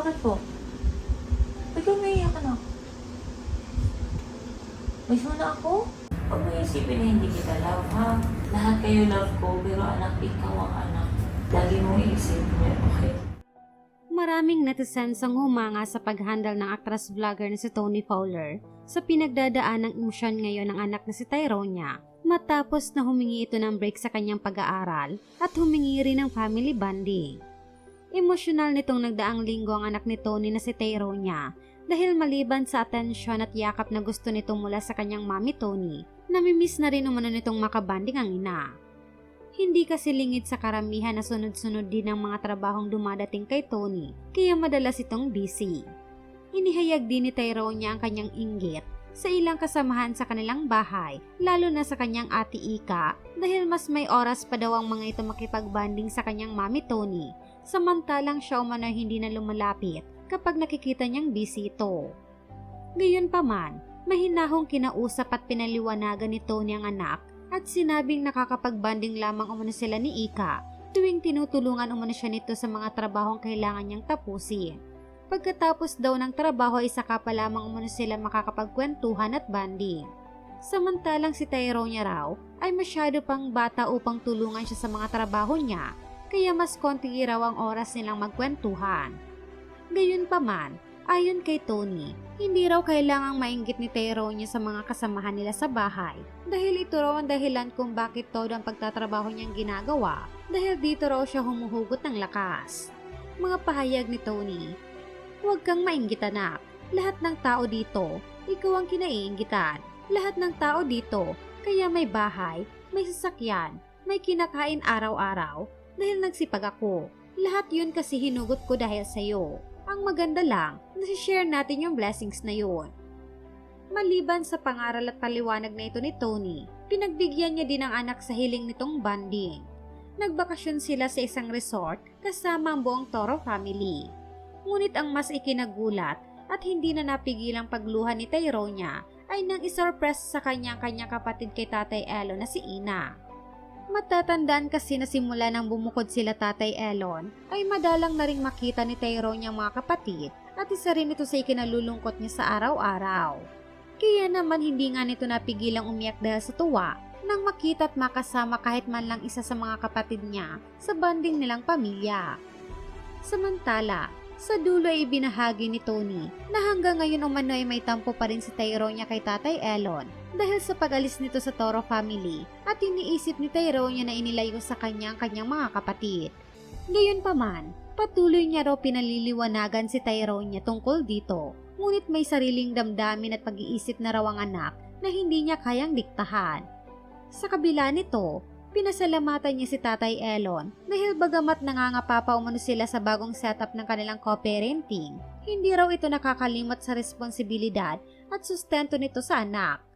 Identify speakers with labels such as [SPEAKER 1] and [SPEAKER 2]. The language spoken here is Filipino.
[SPEAKER 1] Bakit po? Ba't ka umiiyak anak? Miss mo na ako? Huwag mo isipin na hindi kita love, ha? Lahat kayo love ko, pero anak, ikaw ang anak. Lagi mo iisipin yun, okay?
[SPEAKER 2] Maraming netizens ang humanga sa paghandle ng actress vlogger na si Tony Fowler sa pinagdadaan ng emosyon ngayon ng anak na si Tyronia matapos na humingi ito ng break sa kanyang pag-aaral at humingi rin ng family bonding. Emosyonal nitong nagdaang linggo ang anak ni Tony na si Tyronia dahil maliban sa atensyon at yakap na gusto nito mula sa kanyang mami Tony, namimiss na rin umano nitong makabanding ang ina. Hindi kasi lingid sa karamihan na sunod-sunod din ang mga trabahong dumadating kay Tony, kaya madalas itong busy. Inihayag din ni Tyronia ang kanyang inggit sa ilang kasamahan sa kanilang bahay, lalo na sa kanyang ati Ika, dahil mas may oras pa daw ang mga ito makipagbanding sa kanyang mami Tony, samantalang siya umano hindi na lumalapit kapag nakikita niyang busy ito. Gayunpaman, mahinahong kinausap at pinaliwanagan ni Tony ang anak at sinabing nakakapagbanding lamang umano sila ni Ika tuwing tinutulungan umano siya nito sa mga trabahong kailangan niyang tapusin. Pagkatapos daw ng trabaho ay saka pa lamang umano sila makakapagkwentuhan at banding. Samantalang si Tyronia raw ay masyado pang bata upang tulungan siya sa mga trabaho niya kaya mas konti raw ang oras nilang magkwentuhan. Gayunpaman, ayon kay Tony, hindi raw kailangang mainggit ni Tyronia sa mga kasamahan nila sa bahay dahil ito raw ang dahilan kung bakit todo ang pagtatrabaho niyang ginagawa dahil dito raw siya humuhugot ng lakas. Mga pahayag ni Tony, Huwag kang mainggit anak. Lahat ng tao dito, ikaw ang kinaiinggitan. Lahat ng tao dito, kaya may bahay, may sasakyan, may kinakain araw-araw dahil nagsipag ako. Lahat yun kasi hinugot ko dahil sa'yo. Ang maganda lang, nasi-share natin yung blessings na yun. Maliban sa pangaral at paliwanag na ito ni Tony, pinagbigyan niya din ang anak sa hiling nitong banding. Nagbakasyon sila sa isang resort kasama ang buong Toro family. Ngunit ang mas ikinagulat at hindi na napigilang pagluha ni Tyronia ay nang isurpress sa kanyang kanyang kapatid kay Tatay Elon na si Ina. Matatandaan kasi na simula nang bumukod sila Tatay Elon ay madalang na ring makita ni Tyronia ang mga kapatid at isa rin ito sa ikinalulungkot niya sa araw-araw. Kaya naman hindi nga nito napigilang umiyak dahil sa tuwa nang makita at makasama kahit man lang isa sa mga kapatid niya sa banding nilang pamilya. Samantala, sa dulo ay ibinahagi ni Tony na hanggang ngayon umano ay may tampo pa rin si Tyronia kay Tatay Elon dahil sa pag-alis nito sa Toro family at iniisip ni Tyronia na inilayo sa kanya ang kanyang mga kapatid. Gayunpaman, patuloy niya raw pinaliliwanagan si Tyronia tungkol dito ngunit may sariling damdamin at pag-iisip na raw ang anak na hindi niya kayang diktahan. Sa kabila nito, Pinasalamatan niya si Tatay Elon dahil bagamat nangangapa pa umano sila sa bagong setup ng kanilang co-parenting, hindi raw ito nakakalimot sa responsibilidad at sustento nito sa anak.